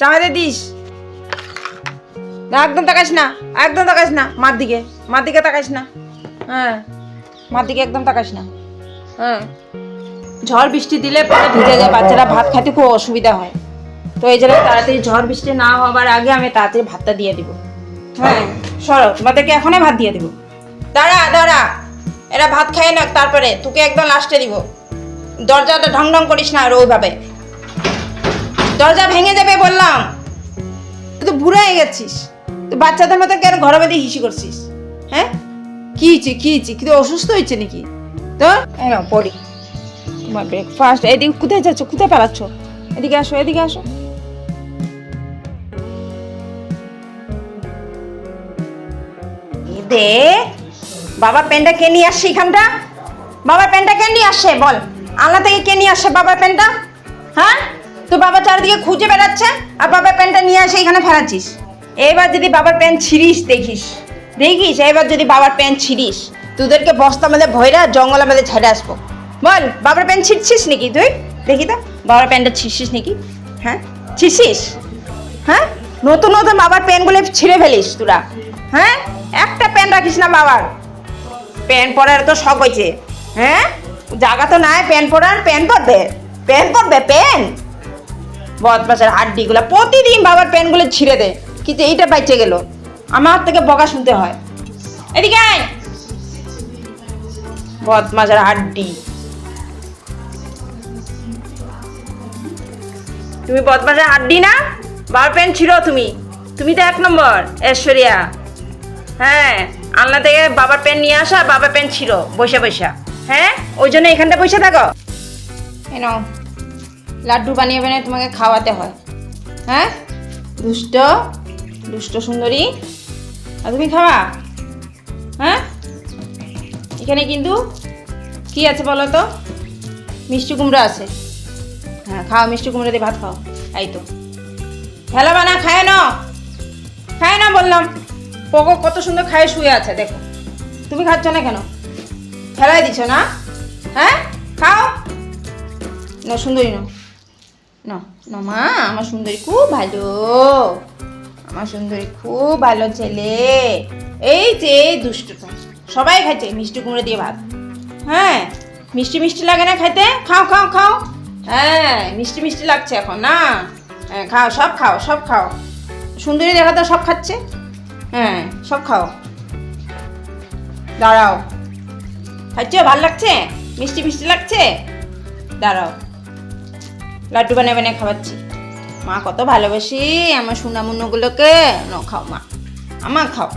চামাতে this. একদম তাকাস না, একদম তাকাস না, মার দিকে মার দিকে তাকাস না। হ্যাঁ মার দিকে একদম তাকাস না। হ্যাঁ ঝড় বৃষ্টি দিলে পরে ভিজে যায়, বাচ্চারা ভাত খেতে খুব অসুবিধা হয়। তো এই জন্য তাড়াতাড়ি ঝড় বৃষ্টি না হওয়ার আগে আমি তাড়াতাড়ি ভাতটা দিয়ে দিব। হ্যাঁ সরো, তোমাদেরকে এখনই ভাত দিয়ে দিব। দাঁড়া দাঁড়া, এরা ভাত খায় না, তারপরে তোকে একদম লাস্টে দিব। দরজাটা ঢং ঢং করিস না আর ওইভাবে। দরজা ভেঙে যাবে বললাম। তুই তো বুড়ো হয়ে গেছিস। তুই বাচ্চাদের মতো কেন ঘরে মধ্যে হিসি করছিস? হ্যাঁ? কি হয়েছে হয়েছে? কি তুই অসুস্থ হয়েছে নাকি? তো নাও, পড়ি। তোমার ব্রেকফাস্ট এদিকে কোথায় যাচ্ছ? কোথায় পালাচ্ছ? এদিকে আসো এদিকে আসো। দে, বাবার প্যান্টটা কে নিয়ে আসছে এখানটা? বাবার প্যান্টটা কে নিয়ে আসছে বল আল্লাহ থেকে কে নিয়ে আসছে বাবার প্যান্টটা? হ্যাঁ? তো বাবা চারিদিকে খুঁজে বেড়াচ্ছে, আর বাবার প্যান্টটা নিয়ে আসে এখানে ফেরাচ্ছিস এবার যদি বাবার প্যান্ট ছিঁড়িস, দেখিস। দেখিস এবার যদি বাবার প্যান্ট ছিঁড়িস, তোদেরকে বস্তা মধ্যে ভয়রা জঙ্গলের মধ্যে ছেড়ে আসব। বল, বাবার প্যান্ট ছিঁড়ছিস নাকি তুই? দেখি তো, বাবার প্যান্টটা ছিঁড়ছিস নাকি? হ্যাঁ? ছিঁড়ছিস? হ্যাঁ? নতুন নতুন বাবার প্যান্টগুলো ছিঁড়ে ফেলিস তোরা। হ্যাঁ? একটা প্যান্ট রাখিস না বাবার। প্যান্ট পরার তো শখ হয়েছে। হ্যাঁ? জায়গা তো নাই, প্যান্ট পরার, প্যান্ট পরবে। প্যান্ট পরবে, প্যান্ট? বদমাসের হাড্ডিগুলো প্রতিদিন বাবার প্যান্টগুলো ছিঁড়ে দেয়। কিন্তু এইটা বাইচে গেল। আমার থেকে বকা শুনতে হয়। এদিকে আয়! বদমাসের হাড্ডি। তুমি বদমাসের হাড্ডি না? বাবার প্যান্ট ছিঁড়ো তুমি। তুমি তো এক নম্বর, ঐশ্বরিয়া। হ্যাঁ আলনা থেকে বাবার প্যান্ট নিয়ে আসা, বাবার প্যান্ট ছিল বসে বসে হ্যাঁ ওই জন্য এখানটা বসে থাকো। কেন লাড্ডু বানিয়ে বানিয়ে তোমাকে খাওয়াতে হয়। হ্যাঁ? দুষ্ট দুষ্ট সুন্দরী। আর তুমি খাওয়া হ্যাঁ? এখানে কিন্তু কি আছে বলো তো? মিষ্টি কুমড়ো আছে। হ্যাঁ খাও মিষ্টি কুমড়া দিয়ে ভাত খাও। এই তো। হেলা বানা, খায় না খায় না বললাম। পোকো কত সুন্দর খায়, শুয়ে আছে, দেখো। তুমি খাচ্ছ না কেন? ফেলাই দিছ না? হ্যাঁ? খাও। না, সুন্দরী না। না মা, আমার সুন্দরী খুব ভালো। আমার সুন্দরী খুব ভালো ছেলে। এই যে দুষ্টটা সবাই খাচ্ছে, মিষ্টি কুমড়ো দিয়ে ভাত। হ্যাঁ মিষ্টি মিষ্টি লাগে না খাইতে খাও খাও খাও। হ্যাঁ মিষ্টি মিষ্টি লাগছে এখন, না? হ্যাঁ খাও, সব খাও সব খাও। সুন্দরী দেখা তো সব খাচ্ছে। হ্যাঁ সব খাও। দাঁড়াও। খাচ্ছ? ভালো লাগছে? মিষ্টি মিষ্টি লাগছে? দাঁড়াও। লাড্ডু বানিয়ে বানিয়ে খাওয়াচ্ছি। মা কত ভালোবাসি আমার সোনামুন্নগুলোকে ন, খাও মা। আমা খাও।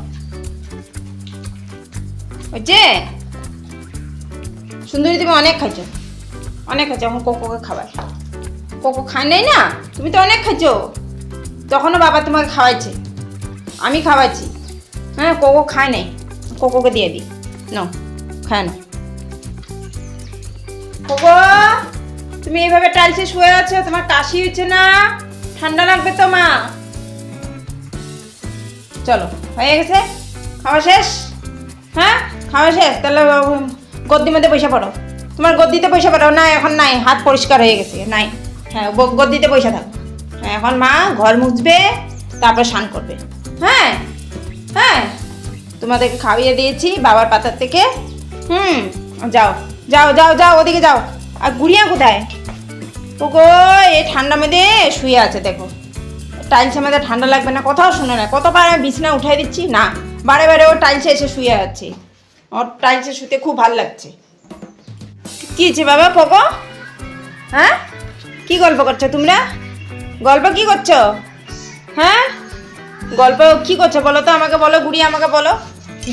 হচ্ছে সুন্দরী তুমি অনেক খাইছ। অনেক খাইছো এখন কোকোকে খাবার। কোকো খায় নাই না? তুমি তো অনেক খাইছো। তখনও বাবা তোমাকে খাওয়াইছে। আমি খাওয়াচ্ছি। হ্যাঁ কোকো খায় নাই। কোকোকে দিয়ে দিই। ন খায় না কোকো! তুমি এইভাবে টাইলসে শুয়ে আছো তোমার কাশি হচ্ছে না? ঠান্ডা লাগবে তো, মা। চলো, হয়ে গেছে? খাওয়া শেষ? হ্যাঁ? খাওয়া শেষ? তাহলে গদ্দির মধ্যে পয়সা পড়ো। তোমার গদ্দিতে পয়সা পড়ো। না এখন নাই। হাত পরিষ্কার হয়ে গেছে। নাই। হ্যাঁ গদ্দিতে পয়সা থাকো। হ্যাঁ এখন মা ঘর মুছবে, তারপর স্নান করবে। হ্যাঁ? হ্যাঁ? তোমাদেরকে খাইয়ে দিয়েছি বাবার পাতার থেকে। হুম, যাও। যাও যাও যাও, ওদিকে যাও। আর গুড়িয়া কোথায়? ওগো এই ঠান্ডা মধ্যে শুয়ে আছে, দেখো। টাইলসে মধ্যে ঠান্ডা লাগবে না, কোথাও শুনে না। কতবার আমি বিছনা উঠাই দিচ্ছি? না। বারে বারে ও টাইলসে এসে শুয়ে আছে। ওর টাইলসে শুতে খুব ভালো লাগছে। কি হয়েছে বাবা পোকো হ্যাঁ? কি গল্প করছ তোমরা? গল্প কি করছ? হ্যাঁ? গল্প কি করছ বলো তো? আমাকে বলো, গুড়িয়া, আমাকে বলো।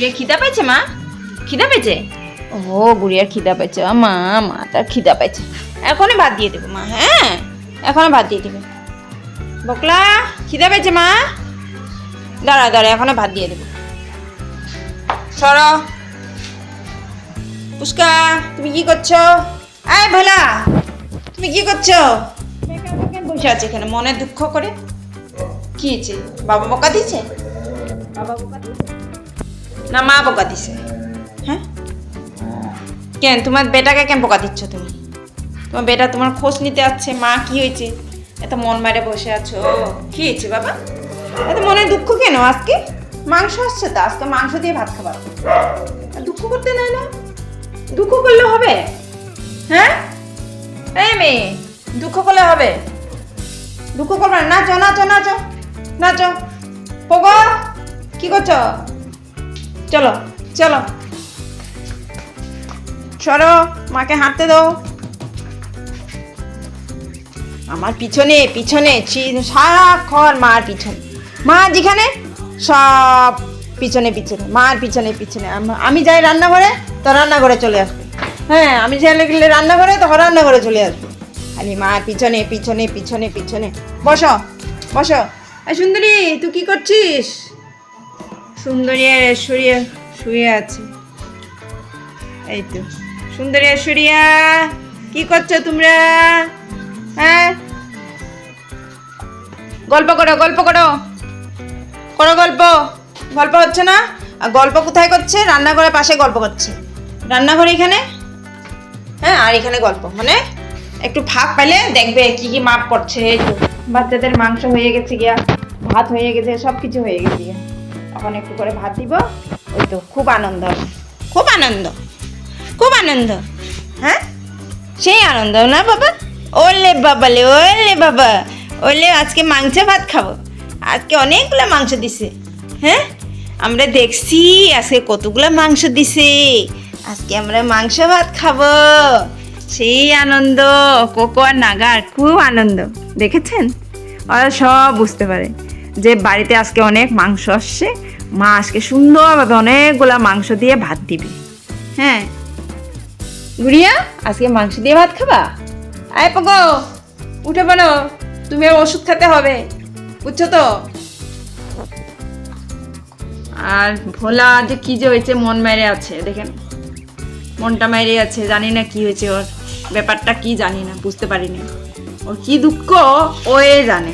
রে খিদা পেয়েছে মা? খিদা পেয়েছে? ও গুড়িয়ার খিদা পেয়েছে মা মা তার খিদা পেয়েছে এখনই ভাত দিয়ে দেবো মা হ্যাঁ? এখনই ভাত দিয়ে দেবে। বকলা খিদা পেয়েছে মা? দাঁড়া দাঁড়া এখনই ভাত দিয়ে দেবো। সর। পুষ্কা তুমি কি করছ? আয় ভোলা তুমি কি করছ? বসে আছে এখানে মনে দুঃখ করে। কি হয়েছে? বাবা বকা দিছে বাবা বকা দিছে না মা বকা দিছে হ্যাঁ? কেন? তোমার বেটাকে কেন বকা দিচ্ছ তুমি? তোমার বেটা তোমার খোঁজ নিতে আসছে, মা কি হয়েছে? এত মন মারে বসে আছো। কি হয়েছে বাবা? এত মনে দুঃখ কেন আজকে? মাংস আসছে তো, আজকে মাংস দিয়ে ভাত খাবার। দুঃখ করতে নাই না? দুঃখ করলে হবে? হ্যাঁ? এই মেয়ে, দুঃখ করলে হবে? দুঃখ করবে না। নাচো নাচো নাচো নাচো পোগো, কি করছ? চলো চলো। সরো মাকে হাঁটতে দাও। আমার পিছনে পিছনে সারাক্ষণ মার পিছনে। মা, যেখানে? সব পিছনে পিছনে, মার পিছনে পিছনে। আমি যাই রান্নাঘরে, তো রান্নাঘরে চলে আসবে। হ্যাঁ আমি যাই গেলে রান্নাঘরে তখন রান্নাঘরে চলে আসবে। খালি মার পিছনে পিছনে পিছনে পিছনে। বসো বসো। সুন্দরী, তুই কি করছিস? সুন্দরী ঐশ্বরিয়া শুয়ে আছে। এই তো। সুন্দরী ঐশ্বরিয়া, কি করছ তোমরা? হ্যাঁ? গল্প করো গল্প করো। করো গল্প। গল্প হচ্ছে না? আর গল্প কোথায় করছে? রান্নাঘরের পাশে গল্প করছে। রান্নাঘর এখানে? হ্যাঁ আর এখানে গল্প। মানে একটু ফাঁক পেলে দেখবে কি কি মাপ পড়ছে, এই তো। বাচ্চাদের মাংস হয়ে গেছে গিয়া, ভাত হয়ে গেছে সব কিছু হয়ে গেছে গিয়া। এখন একটু করে ভাত দিব, ওই তো, খুব আনন্দ খুব আনন্দ। খুব আনন্দ। হ্যাঁ? সেই আনন্দ না বাবা? ওলে বাবা লে, ওলে বাবা। ওলে আজকে মাংস ভাত খাব। আজকে অনেকগুলো মাংস দিছে। হ্যাঁ? আমরা দেখছি আজকে কতগুলো মাংস দিছে। আজকে আমরা মাংস ভাত খাব। সেই আনন্দ। কোকো আর নাগার খুব আনন্দ। দেখেছেন? ওরা সব বুঝতে পারে যে বাড়িতে আজকে অনেক মাংস আসছে। মা আজকে সুন্দরভাবে অনেকগুলা মাংস দিয়ে ভাত দিবে। হ্যাঁ? গুড়িয়া, আজকে মাংস দিয়ে ভাত খাবা? আয় পগো, উঠে বলো তুমি আর ওষুধ খেতে হবে, বুঝছ তো? আর ভোলা, যে কি যে হয়েছে, মন মেরে আছে, দেখেন। মনটা মেরে আছে, জানি না কি হয়েছে ওর। ব্যাপারটা কি জানি না, বুঝতে পারিনি। ওর কি দুঃখ ওই জানে।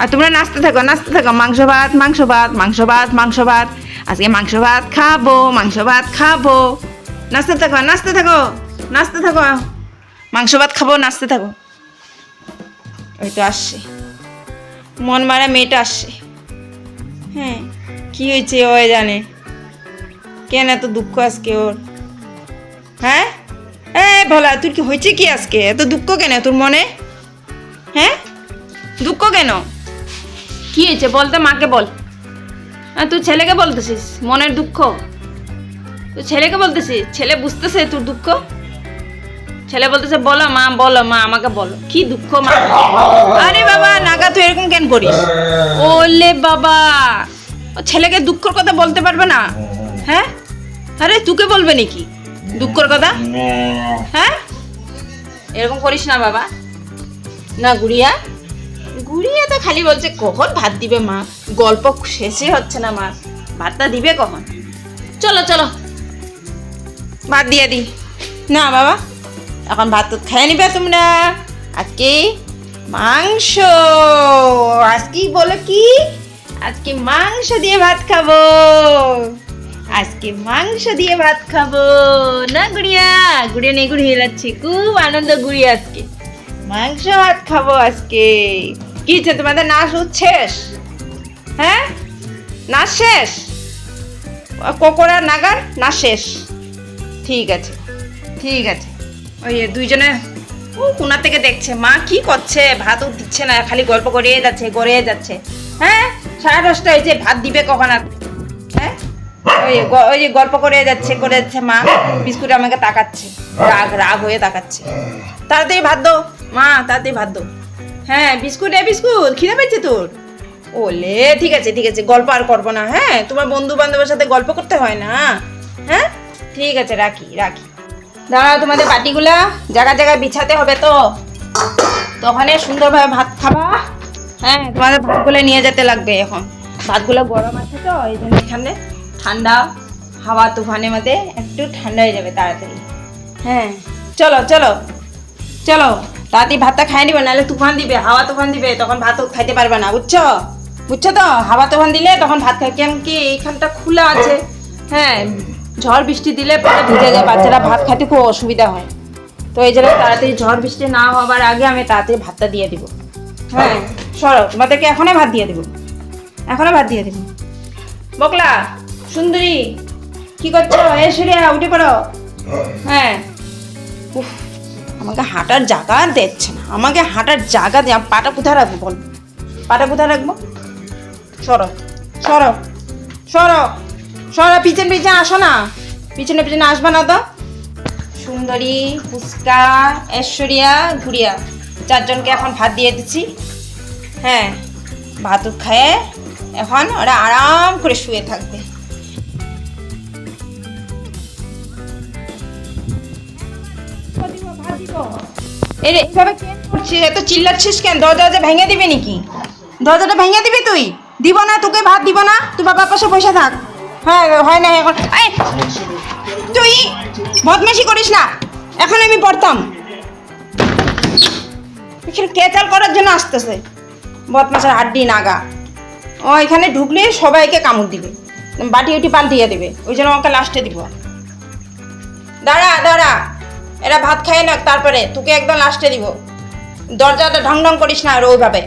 আর তোমরা নাচতে থাকো নাচতে থাকো। মাংস ভাত মাংস ভাত মাংস ভাত মাংস ভাত। আজকে মাংস ভাত খাব, মাংস ভাত খাব। নাচতে থাকো নাচতে থাকো নাচতে থাকো। মাংস ভাত খাব, নাচতে থাকো। ওই তো আসছে। মন মারা মেয়েটা আসছে। হ্যাঁ কি হয়েছে ও জানে। কেন এত দুঃখ আজকে ওর? হ্যাঁ? এ, ভোলা, তোর কি হয়েছে কি আজকে? এত দুঃখ কেন তোর মনে? হ্যাঁ? দুঃখ কেন? কি হয়েছে বলতে মাকে বল। হ্যাঁ তুই ছেলেকে বলতেছিস? মনের দুঃখ? তুই ছেলেকে বলতেছিস ছেলে বুঝতেছে তোর দুঃখ? ছেলে বলতেছে, বলো মা বলো মা, আমাকে বলো। কি দুঃখ মা? আরে বাবা, নাগা, তুই এরকম কেন করিস? ওলে বাবা, ও ছেলেকে দুঃখের কথা বলতে পারবে না? হ্যাঁ? আরে তোকে বলবে নাকি দুঃখের কথা? হ্যাঁ? এরকম করিস না বাবা। না, গুড়িয়া? গুড়িয়া তো খালি বলছে, কখন ভাত দিবে মা? গল্প শেষই হচ্ছে না মা। ভাতটা দিবে কখন? চলো চলো। ভাত দিয়ে দি। না, বাবা। এখন ভাত তো খেয়ে নিবে তোমরা। আজকে মাংস। আজকে বলো কি? আজকে মাংস দিয়ে ভাত খাব। আজকে মাংস দিয়ে ভাত খাব। না, গুড়িয়া? গুড়িয়া নেই গুড়িয়ে যাচ্ছে। খুব আনন্দ গুড়িয়া আজকে। মাংস ভাত খাব আজকে। কি হচ্ছে, তোমাদের নাচ উচ্ছেস হ্যাঁ? নাচ শেষ? কোকোড়া নাগার? না শেষ। ঠিক আছে ঠিক আছে। ওই দুইজনে, ও কোনা থেকে দেখছে? মা কি করছে? ভাতও দিচ্ছে না, খালি গল্প করিয়ে যাচ্ছে গড়িয়ে যাচ্ছে। হ্যাঁ? সাড়ে দশটা হয়েছে ভাত দিবে কখন আর? হ্যাঁ? ওই ওই যে গল্প করে যাচ্ছে করে যাচ্ছে মা, বিস্কুট আমাকে তাকাচ্ছে। রাগ রাগ হয়ে তাকাচ্ছে। তাড়াতাড়ি ভাত দো। মা, তাড়াতাড়ি ভাত দো। হ্যাঁ বিস্কুট, এ বিস্কুট, খিদে পেয়েছে তোর? ওলে, ঠিক আছে ঠিক আছে, গল্প আর করব না হ্যাঁ? তোমার বন্ধু বান্ধবের সাথে গল্প করতে হয় না হ্যাঁ? ঠিক আছে, রাখি রাখি। দাঁড়াও তোমাদের বাটিগুলা জায়গা জায়গায় বিছাতে হবে তো। তখনই সুন্দরভাবে ভাত খাবা। হ্যাঁ তোমাদের ভাতগুলো নিয়ে যেতে লাগবে এখন। ভাতগুলো গরম আছে তো, এই জন্য এখানে ঠান্ডা হাওয়া তুফানের মধ্যে একটু ঠান্ডা হয়ে যাবে তাড়াতাড়ি। হ্যাঁ চলো চলো চলো। তাড়াতাড়ি ভাতটা খাই নিবে, নাহলে তুফান দিবে, হাওয়া তুফান দিবে, তখন ভাতও খাইতে পারবে না, বুঝছ? বুঝছ তো? হাওয়া তুফান দিলে তখন ভাত খাই কেন কি এইখানটা খোলা আছে। হ্যাঁ ঝড় বৃষ্টি দিলে পরে ভিজে যায়, বাচ্চারা ভাত খাইতে খুব অসুবিধা হয়। তো এই জন্য তাড়াতাড়ি ঝড় বৃষ্টি না হওয়ার আগে আমি তাড়াতাড়ি ভাতটা দিয়ে দিব। হ্যাঁ সরো, তোমাদেরকে এখনই ভাত দিয়ে দেবো। এখনই ভাত দিয়ে দেবো। বকলা, সুন্দরী, কি করছ? এসরিয়া উঠে পড়ো। হ্যাঁ। উফ, আমাকে হাঁটার জায়গা দিচ্ছে না। আমাকে হাঁটার জায়গা দিয়ে পাটা কোথায় রাখব বল? পাটা কোথায় রাখব? সরো সরো সরো। সরো, পিছন, পিছনে আসো না। পিছনে পিছনে আসবা না তো। সুন্দরী ফুচকা ঐশ্বরিয়া, ঘুরিয়া। চারজনকে এখন ভাত দিয়ে দিচ্ছি। হ্যাঁ ভাত খেয়ে এখন ওরা আরাম করে শুয়ে থাকবে। এইভাবে এত চিল্লাচ্ছিস কেন? দরজা দরজা ভেঙে দিবি নাকি? দরজাটা ভেঙে দিবি তুই? দিব না, তোকে ভাত দিব না। তুই বাবার পাশে বসে থাক। হ্যাঁ হয় না এখন এই, তুই বদমাশি করিস না। এখন আমি পড়তাম। এখানে কেচাল করার জন্য আসতেছে। বদমাসের হাড্ডি নাগা। ও এখানে ঢুকলে সবাইকে কামড় দিবে। বাটি উটি পাল্টিয়ে দেবে। ওই জন্য আমাকে লাস্টে দিব। দাঁড়া দাঁড়া। এরা ভাত খায় না তারপরে তোকে একদম লাস্টে দিব। দরজাটা ঢং ঢং করিস না আর ওইভাবে।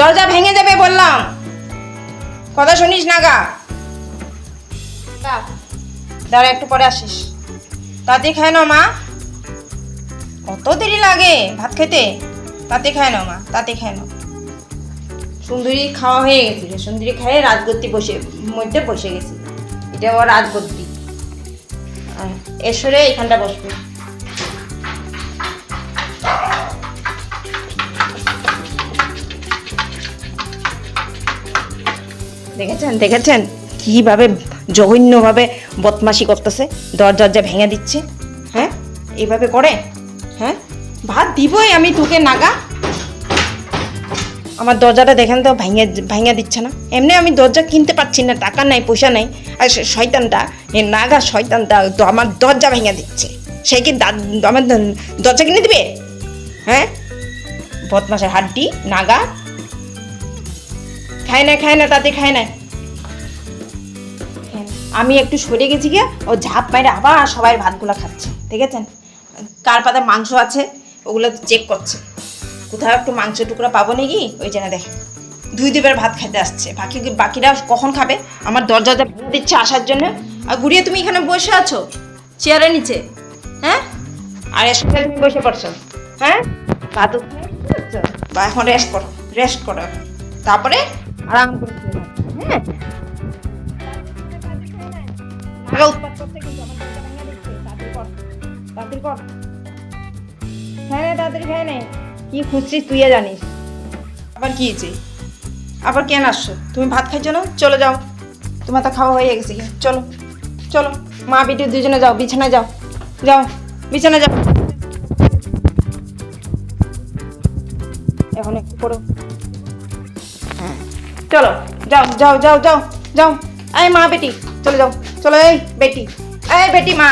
দরজা ভেঙে যাবে বললাম। কথা শুনিস না গা দাঁড়া একটু পরে আসিস। তাতে খায় না মা। কত দেরি লাগে ভাত খেতে। তাতে খায় না মা তাতে খায় না সুন্দরী খাওয়া হয়ে গেছিল। সুন্দরী খায়ে রাজগদ্দি বসে মধ্যে বসে গেছি। এটা রাজগদ্দি আহ, এসরে এখানটা বসবে। দেখেছেন দেখেছেন? কীভাবে জঘন্যভাবে বদমাশি করতেছে, দরজা ভেঙে দিচ্ছে। হ্যাঁ? এইভাবে করে? হ্যাঁ? ভাত দিবই আমি তোকে, নাগা। আমার দরজাটা দেখেন তো, ভেঙে ভেঙে দিচ্ছে না। এমনি আমি দরজা কিনতে পারছি না, টাকা নাই, পয়সা নাই। আর শয়তানটা, এ নাগা শয়তানটা আমার দরজা ভেঙে দিচ্ছে। সে কি আমার দরজা কিনে দিবে? হ্যাঁ? বদমাসের হাড্ডি, নাগা। খায় না খায় না, তাতে খায় না। আমি একটু সরে গেছি গিয়ে, ও ঝাঁপ মাইরে আবার সবাই ভাতগুলো খাচ্ছে ঠিক আছে কার পাতা মাংস আছে, ওগুলো চেক করছে। কোথাও একটু মাংস টুকরা পাবো নাকি? ওই জন্য দেখে। দুই দুবার ভাত খেতে আসছে। বাকি বাকিরা কখন খাবে? আমার দরজাটা ভেঙে দিচ্ছে আসার জন্য। আর গুড়িয়ে, তুমি এখানে বসে আছো? চেয়ারের নিচে। হ্যাঁ? আর এসে তুমি বসে পড়ছো। হ্যাঁ? ভাত? বা এখন রেস্ট করো। রেস্ট করো। তারপরে আরাম করে হ্যাঁ? হ্যাঁ তাড়াতাড়ি খেয়ে নে কি খুঁজছিস তুই জানিস। আবার কি হয়েছে আবার কেন আসছো? তুমি ভাত খাইছো না? চলে যাও। তোমার তো খাওয়া হয়ে গেছে? চলো চলো। মা বেটি দুজনে যাও বিছানায় যাও। যাও বিছানায় যাও। এখন একটু হ্যাঁ। চলো যাও যাও যাও যাও যাও। এই মা বেটি চলে যাও। চলো এই, বেটি। এই বেটি মা,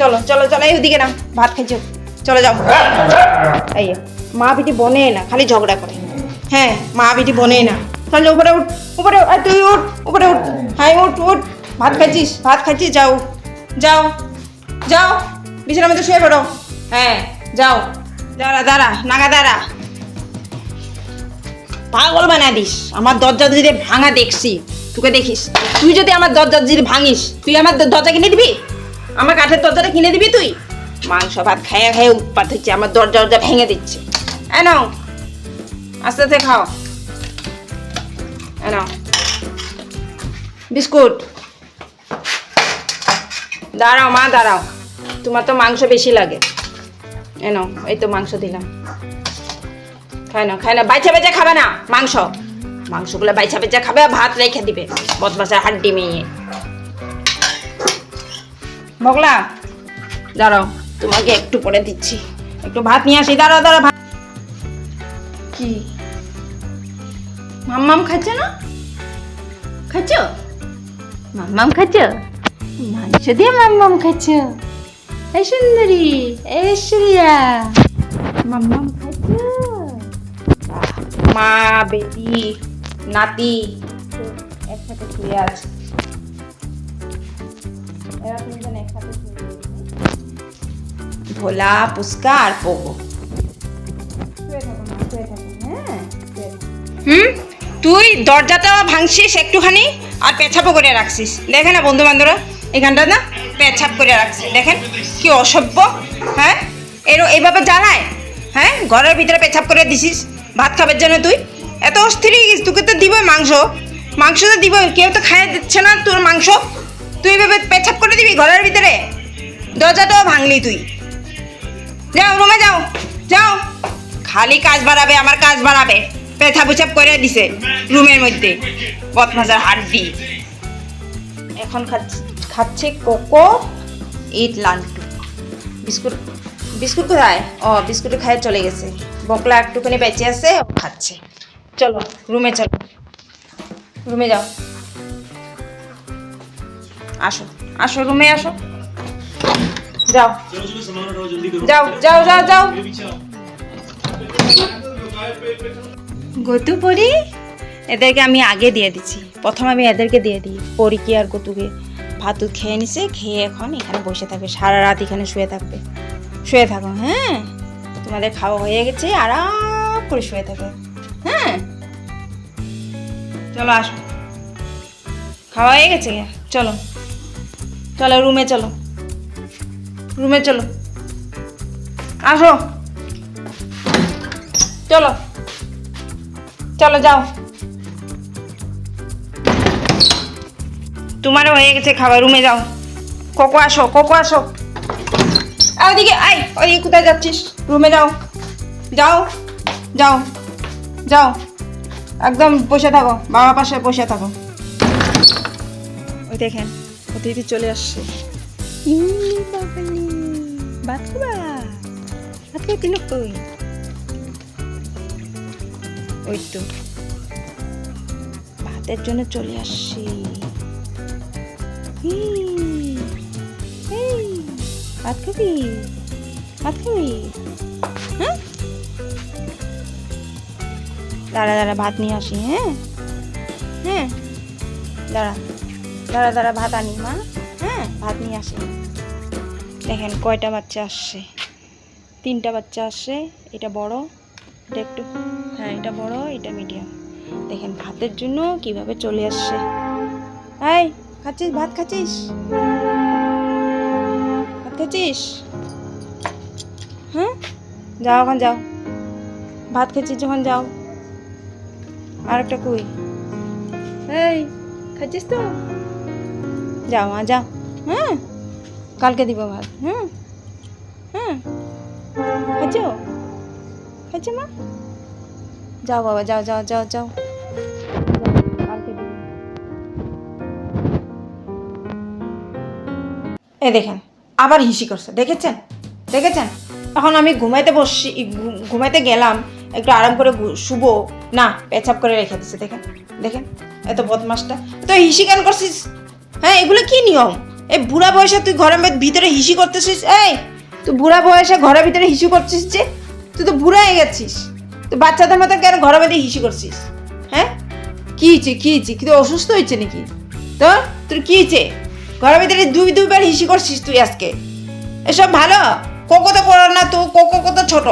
চলো চলো চলো, এই ওদিকে না ভাত খাইছো। চলে যাও। এই মা বেটি বনে না, খালি ঝগড়া করে। হ্যাঁ মা বেটি বনে না। চল উপরে উঠ, উপরে তুই উঠ, উপরে উঠ। হ্যাঁ উঠ উঠ। ভাত খাইছিস, ভাত খাচ্ছিস যাও। যাও যাও। বিছানার মধ্যে শুয়ে পড়ো। হ্যাঁ যাও। দাঁড়া দাঁড়া, নাগা, দাঁড়া। পাগল বানায় দিস। আমার দরজা যদি ভাঙা দেখছি। তোকে দেখিস। তুই যদি আমার দরজা যদি ভাঙিস, তুই আমার দরজা কিনে দিবি? আমার কাঠের দরজাটা কিনে দিবি তুই? মাংস, ভাত খাইয়ে খাইয়ে উৎপাত হচ্ছে, আমার দরজা দরজা ভেঙে দিচ্ছে। এনো আস্তে আস্তে খাও। এনো বিস্কুট। দাঁড়াও মা, দাঁড়াও। তোমার তো মাংস বেশি লাগে। এনো এই তো মাংস দিলাম। খায় না খায় না বাইচা বেচা খাবে না, মাংস। মাংসগুলো বাইচা বেচা খাবে ভাত রেখে দিবে। বদমাসের হাড্ডি মেয়ে। বগলা দাঁড়াও। তোমাকে একটু পরে দিচ্ছি। একটু ভাত নিয়ে আসি দাঁড়াও দাঁড়াও ভাত। কি? মাম্মাম খাচ্ছে না? খাচ্ছ? মাম্মাম খাচ্ছ? মাংস দিয়ে মাম্মাম খাচ্ছ? এই সুন্দরী ঐশ্বরিয়া। মাম্মাম খাচ্ছ? মা বেটি নাতি। একসাথে শুয়ে আছে। ভোলা পুস্কা আর পোগো। থাকো হুম? তুই দরজাটা ভাঙছিস একটুখানি আর পেছাপও করে রাখছিস। দেখে না বন্ধু বান্ধবরা এখানটা না পেছাপ করে রাখছে। দেখেন কি অসভ্য হ্যাঁ? এর এইভাবে জ্বালায় হ্যাঁ? ঘরের ভিতরে পেছাপ করে দিছিস। ভাত খাবার জন্য তুই? এত অস্থির হয়ে গেছিস, তোকে তো দিব মাংস। মাংস তো দিব কেউ তো খাইয়ে দিচ্ছে না তোর মাংস। তুই এভাবে পেছাপ করে দিবি ঘরের ভিতরে? দরজাটাও ভাঙলি তুই। যাও, রুমে যাও যাও। খালি কাজ বাড়াবে, আমার কাজ বাড়াবে। পেথা পুছাপ করে দিছে রুমের মধ্যে। বদমাজার হাড্ডি। এখন খাচ্ছে কোকো, ইট লান্টু বিস্কুট বিস্কুট কোথায়? ও, বিস্কুট খাইয়ে চলে গেছে। বকলা একটুখানি বেঁচে আছে খাচ্ছে। চলো রুমে চলো। রুমে যাও। আসো আসো রুমে আসো। যাও। যাও যাও যাও যাও। গতু পরি, এদেরকে আমি আগে দিয়ে দিচ্ছি। প্রথম আমি এদেরকে দিয়ে দিই। পরি কি আর গতুকে। ভাতু খেয়ে নিছে, খেয়ে এখন এখানে বসে থাকবে। সারা রাত এখানে শুয়ে থাকবে। শুয়ে থাকো হ্যাঁ? তোমাদের খাওয়া হয়ে গেছে, আরাম করে শুয়ে থাকো। হ্যাঁ। চলো আসো। খাওয়া হয়ে গেছে চলো। চলো, রুমে চলো। রুমে চলো। আসো। চলো। চলো, যাও। তোমারও হয়ে গেছে খাবার রুমে যাও। কোকো আসো কোকো আসো। ওদিকে আই ওদিকে কোথায় যাচ্ছিস? রুমে যাও। যাও যাও। যাও। একদম বসে থাকো। বাবা পাশে বসে থাকো। ওই দেখেন অতিথি চলে আসছে। ভাত খাবা ভাত খাইতে লোক কই? ওই ভাতের জন্য চলে আসছি। ভাত খাবি? ভাত খাবি? হ্যাঁ? দাঁড়া দাঁড়া, ভাত নিয়ে আসি হ্যাঁ? হ্যাঁ? দাঁড়া দাঁড়া দাঁড়া, ভাত আনি, মা। হ্যাঁ? ভাত নিয়ে আসি। দেখেন, কয়টা বাচ্চা আসছে? তিনটা বাচ্চা আসছে। এটা বড়, এটা একটু হ্যাঁ এটা বড়, এটা মিডিয়াম দেখেন, ভাতের জন্য কীভাবে চলে আসছে। এই, খাচ্ছিস? ভাত খাচ্ছিস? ভাত খাচ্ছিস? হ্যাঁ? যাও এখন, যাও। ভাত খাচ্ছিস যখন, যাও। আর একটা কই? এই খাচ্ছিস তো? যাও মা যাও। হ্যাঁ কালকে দিব ভাত হ্যাঁ। হ্যাঁ খাচ্ছ? খাচ্ছ মা? যাও বাবা যাও যাও যাও যাও। এ দেখেন আবার হিসি করছে দেখেছেন? দেখেছেন? এখন আমি ঘুমাইতে বসছি ঘুমাইতে গেলাম একটু আরাম করে শুবো। না পেছাপ করে রেখে দিছে, দেখেন দেখেন, এত বদমাসটা তো হিসি কেন করছিস? হ্যাঁ এগুলো কি নিয়ম? এই বুড়া বয়সে তুই ঘরের ভিতরে হিসি করতেছিস? এই, তুই বুড়া বয়সে ঘরের ভিতরে হিসি করছিস যে, তুই তো বুড়া হয়ে গেছিস। তুই বাচ্চাদের মতো কেন ঘরের মধ্যে হিসি করছিস? হ্যাঁ? কি হয়েছে কি হয়েছে? কি তুই অসুস্থ হয়েছে নাকি? তো, তোর কি হয়েছে? ঘরের ভিতরে দুই, দুইবার হিসি করছিস তুই আজকে। এসব ভালো? কোকো তো করো না, তো কোকো কত ছোট।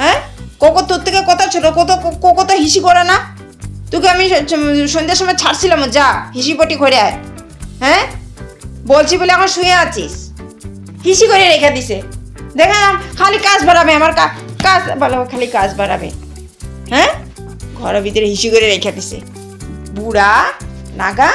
হ্যাঁ? কোকো তোর থেকে কত ছোট কত কোকো তো হিসি করে না। তোকে আমি সন্ধ্যার সময় ছাড়ছিলাম, যা, হিসিপটি করে আয়। হ্যাঁ? বলছি বলে এখন শুয়ে আছিস। হিসি করে রেখে দিছে। দেখেন খালি কাজ বাড়াবে আমার কাজ ভালো খালি কাজ বাড়াবে। হ্যাঁ? ঘরের ভিতরে হিসি করে রেখে দিছে। বুড়া, নাগা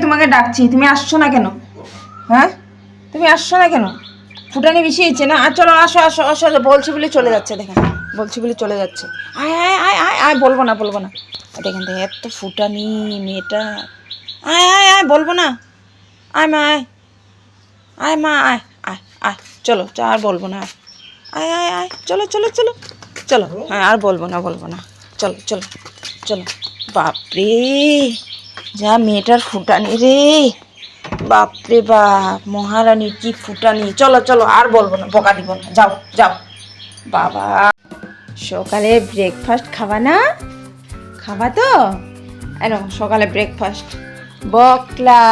তোমাকে ডাকছি, তুমি আসছো না কেন? হ্যাঁ? তুমি আসছো না কেন? ফুটানি বেশি হয়েছে না? আর চলো, আসো আসো আসো বলছি বলে চলে যাচ্ছে, দেখেন। বলছি বলে চলে যাচ্ছে। আয় আয় আয় আয় আয়, বলব না বলব না। দেখেন দেখেন, এত ফুটানি মেয়েটা। আয় আয় আয়, বলব না। আয়, মা, আয়। আয়, মা, আয় আয় আয়। চলো আর বলব না। আয় আয় আয়। চলো চলো চলো। চলো হ্যাঁ আর বলব না বলব না। চলো চলো চলো। বাপরে! যা মেয়েটার ফুটানি রে। বাপরে বাপ মহারানীর কি ফুটানি। চলো চলো, আর বলব না, বকা দিব না। যাও যাও। বাবা, সকালে ব্রেকফাস্ট খাবা না? খাবা তো? এন সকালে ব্রেকফাস্ট বকলা,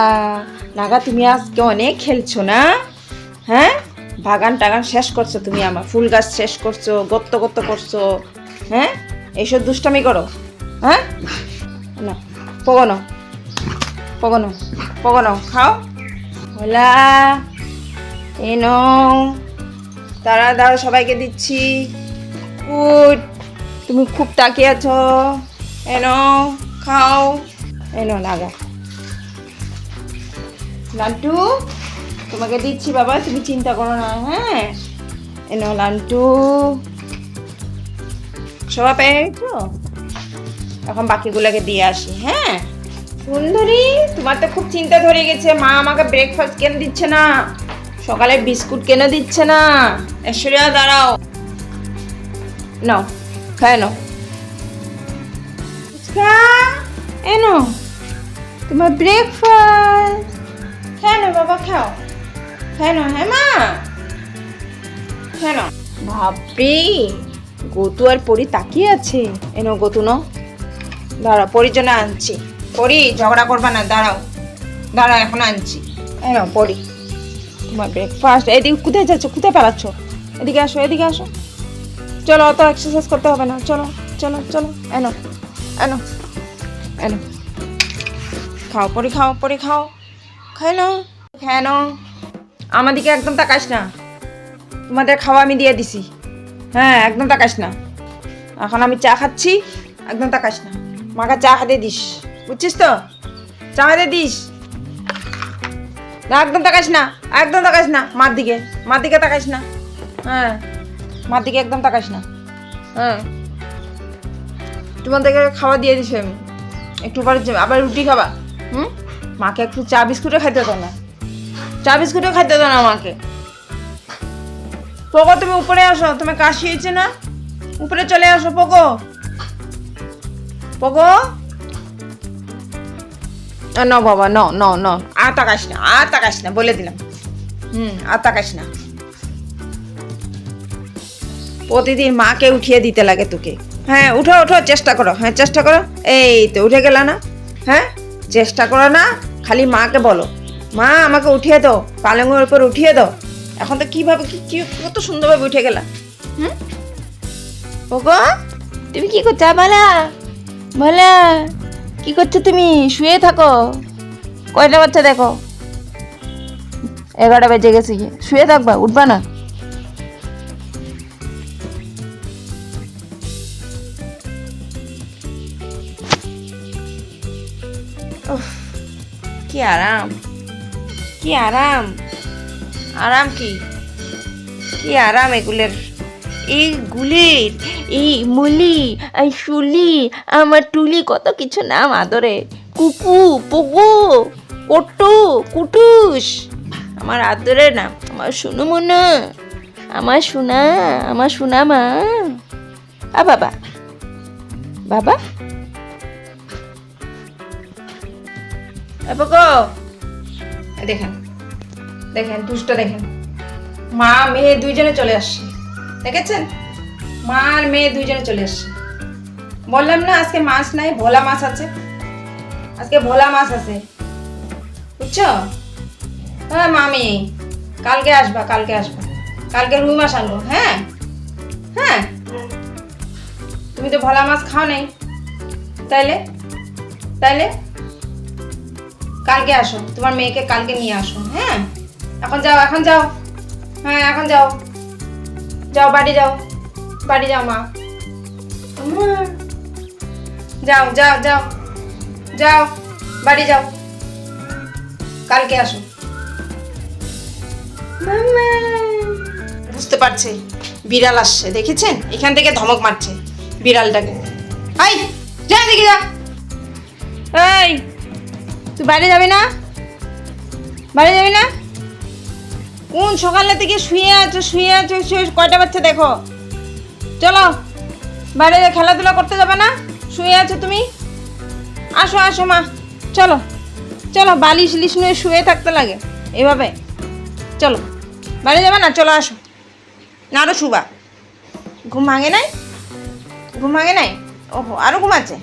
নাগা, তুমি আজকে অনেক খেলছো না? হ্যাঁ? বাগান টাগান শেষ করছ তুমি আমার, ফুল গাছ শেষ করছ গত্ত গত্ত করছ। হ্যাঁ? এইসব দুষ্টামি করো। হ্যাঁ? না পগনো পগনো পগনো খাও। হোলা এনো তারা দাঁড়া সবাইকে দিচ্ছি। গুড তুমি খুব তাকিয়ে আছো। এনো খাও। এনো লাগা লান্টু তোমাকে দিচ্ছি বাবা, তুমি চিন্তা করো না হ্যাঁ? এনো লান্টু সবাই পেয়ে গেছো এখন বাকিগুলোকে দিয়ে আসি হ্যাঁ? সুন্দরী। তোমার তো খুব চিন্তা ধরে গেছে। মা আমাকে ব্রেকফাস্ট কেন দিচ্ছে না? সকালে বিস্কুট কেন দিচ্ছে না? ঐশ্বরিয়া, দাঁড়াও। নাও, খায় নাও। ফুচকা এনো তোমার ব্রেকফাস্ট খায় বাবা, খাও। খায় হ্যাঁ মা। খায় না গতু আর পরি তাকিয়ে আছে। এনো গতু নাও। দাঁড়াও, পরির জন্য আনছি। পরি ঝগড়া করবা না, দাঁড়াও। দাঁড়াও, এখন আনছি। এনো পরি তোমার ব্রেকফাস্ট এদিকে, কোথায় যাচ্ছ? কোথায় পালাচ্ছ? এদিকে আসো এদিকে আসো। চলো, অত এক্সারসাইজ করতে হবে না। চলো চলো চলো। এনো এনো এনো খাও পরি খাও পরি খাও। খাই নাও খায় নাও। আমাদিকে একদম তাকাস না। তোমাদের খাওয়া আমি দিয়ে দিছি। হ্যাঁ একদম তাকাস না। এখন আমি চা খাচ্ছি, একদম তাকাস না। মাকে চা খাতে দিস। বুঝছিস তো? চা খাতে দিস একদম তাকাস না, একদম তাকাস না, মার দিকে মার দিকে তাকাস না। হ্যাঁ মার দিকে একদম তাকাস না। হ্যাঁ। তোমাদেরকে খাওয়া দিয়ে দিছি আমি। একটু পরে আবার রুটি খাবা। হুম? মাকে একটু চা বিস্কুটও খাইতে দাও না। চা বিস্কুটও খাইতে দাও না মাকে পোকো, তুমি উপরে আসো, তুমি কাশি হয়েছে না? উপরে চলে আসো, পোকো। পোকো? ন বাবা, ন ন ন। আর তাকাস না, আর তাকাস না, বলে দিলাম। হুম, আর তাকাস না। প্রতিদিন মাকে উঠিয়ে দিতে লাগে তোকে। হ্যাঁ উঠো উঠো, চেষ্টা করো। হ্যাঁ চেষ্টা করো। এই তো, উঠে গেল না? হ্যাঁ চেষ্টা করো না, খালি মাকে বলো। মা, আমাকে উঠিয়ে দাও পালঙের উপর উঠিয়ে দাও। এখন তো কীভাবে, কি কি, কত সুন্দরভাবে উঠে গেলা। হুম? ওগো, তুমি কি করছ? বলা বলা। কি করছ তুমি? শুয়ে থাকো। কয়টা বাচ্চা দেখো? এগারোটা বেজে গেছে শুয়ে থাকবা, উঠবা না। কি আরাম। কি আরাম। আরাম কি? কি আরাম এগুলের। এই গুলির, এই মুলি, এই শুলি, আমার টুলি কত কিছু নাম আদরে। কুকু পুকু কটু কুটুস, আমার আদরের নাম, আমার শুনু মনা আমার সোনা আমার সোনা মা আ, বাবা। বাবা? দেখেন। দেখেন দুষ্ট দেখেন। মা, মেয়ে দুইজনে চলে আসছে। দেখেছেন? মা আর মেয়ে দুইজনে চলে এসছে। বললাম না, আজকে মাছ নাই, ভোলা মাছ আছে। আজকে ভোলা মাছ আছে। বুঝছ? হ্যাঁ মামি, কালকে আসবা কালকে আসবা। কালকে রুই মাছ আনব হ্যাঁ? হ্যাঁ? তুমি তো ভোলা মাছ খাও নাই। তাইলে? তাইলে? কালকে আসো, তোমার মেয়েকে কালকে নিয়ে আসো হ্যাঁ? এখন যাও এখন যাও। হ্যাঁ এখন যাও। যাও বাড়ি যাও। বাড়ি যাও মা। যাও যাও যাও। যাও বাড়ি যাও। কালকে আসো। বুঝতে পারছে বিড়াল আসছে দেখেছেন? এখান থেকে ধমক মারছে বিড়ালটাকে। আই যা দেখি যা। এই তুই বাইরে যাবি না? বাইরে যাবি না? কোন সকালে থেকে শুয়ে আছো শুয়ে আছো, শুয়ে কয়টা বাচ্চা দেখো? চলো, বাইরে খেলাধুলা করতে যাবে না? শুয়ে আছো তুমি? আসো আসো মা, চলো চলো, বালিশ লিশ নিয়ে শুয়ে থাকতে লাগে, এভাবে। চলো, বাইরে যাবে না? চলো, আসো। না আরও শুবা ঘুম ভাঙে নাই? ঘুম ভাঙে নাই? ওহো, আরও ঘুমাচ্ছে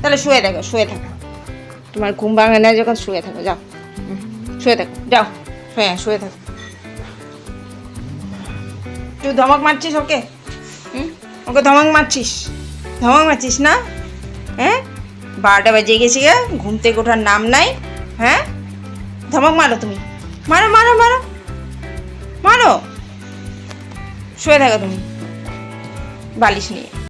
তাহলে শুয়ে থাকো শুয়ে থাকো। তোমার ঘুম ভাঙে নাই যখন শুয়ে থাকো, যাও। শুয়ে থাকো, যাও। হ্যাঁ শুয়ে থাকো। তুই ধমক মারছিস ওকে? ওকে ধমক মারছিস? ধমক মারছিস না? হ্যাঁ? বারোটা বাজে গেছি গে, ঘুম থেকে ওঠার নাম নাই হ্যাঁ? ধমক মারো তুমি। মারো মারো মারো। মারো। শুয়ে থাকো তুমি। বালিশ নিয়ে।